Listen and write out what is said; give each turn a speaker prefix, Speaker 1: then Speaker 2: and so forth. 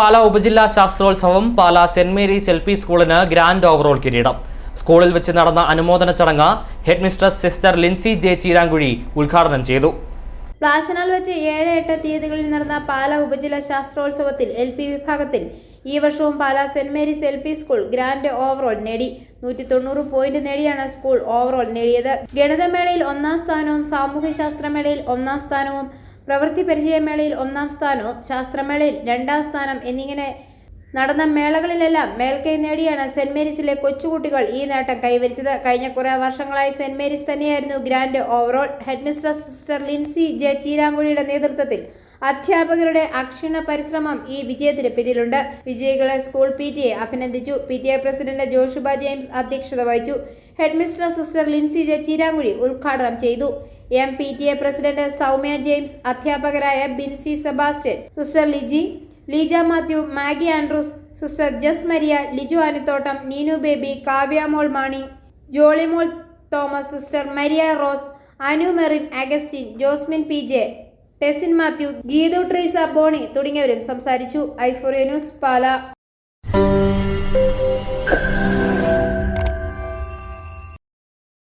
Speaker 1: പാലാ ഉപജില്ലാ ശാസ്ത്രോത്സവം Pala Saint Mary's L P സ്കൂളിന് grand overall കിരീടം. സ്കൂളിൽ വെച്ച് നടന്ന അനുമോദന ചടങ്ങ് head mistress sister Lincy J Cheerankuzhi ഉദ്ഘാടനം ചെയ്തു.
Speaker 2: പ്ലാസനാൽ വെച്ച് ഏഴ് എട്ട് തീയതികളിൽ നടന്ന പാല ഉപജില്ല ശാസ്ത്രോത്സവത്തിൽ എൽ പി വിഭാഗത്തിൽ ഈ വർഷവും Pala Saint Mary's L P school grand overall നേടി. നൂറ്റി തൊണ്ണൂറ് പോയിന്റ് നേടിയാണ് സ്കൂൾ ഓവറോൾ നേടിയത്. ഗണിതമേളയിൽ ഒന്നാം സ്ഥാനവും സാമൂഹ്യശാസ്ത്രമേളയിൽ ഒന്നാം സ്ഥാനവും പ്രവൃത്തി പരിചയമേളയിൽ ഒന്നാം സ്ഥാനവും ശാസ്ത്രമേളയിൽ രണ്ടാം സ്ഥാനം എന്നിങ്ങനെ നടന്ന മേളകളിലെല്ലാം മേൽക്കൈ നേടിയാണ് സെന്റ് മേരീസിലെ കൊച്ചുകുട്ടികൾ ഈ നേട്ടം കൈവരിച്ചത്. കഴിഞ്ഞ കുറേ വർഷങ്ങളായി സെന്റ് മേരീസ് തന്നെയായിരുന്നു grand overall headmistress sister Lincy J ചീരാങ്കുഴിയുടെ നേതൃത്വത്തിൽ. അധ്യാപകരുടെ അക്ഷീണ പരിശ്രമം ഈ വിജയത്തിന് പിന്നിലുണ്ട്. വിജയികളെ സ്കൂൾ പി ടി എ അഭിനന്ദിച്ചു. P T A president Joshuba James അധ്യക്ഷത വഹിച്ചു. Head mistress sister Lincy J Cheerankuzhi ഉദ്ഘാടനം ചെയ്തു. M P T A president Soumya James അധ്യാപകരായ Bincy Sebastian sister Liji Leeja Mathew Maggie Andrews sister Jess Maria Liju Anathottam Neenu Baby Kavyamol Mani Jollymol Thomas sister Maria Rose Anu Merin Augustin Josmin P J Tesin Mathew Geethu Treesa Bonnie തുടങ്ങിയവരും സംസാരിച്ചു. ഐഫോറിയ news പാല.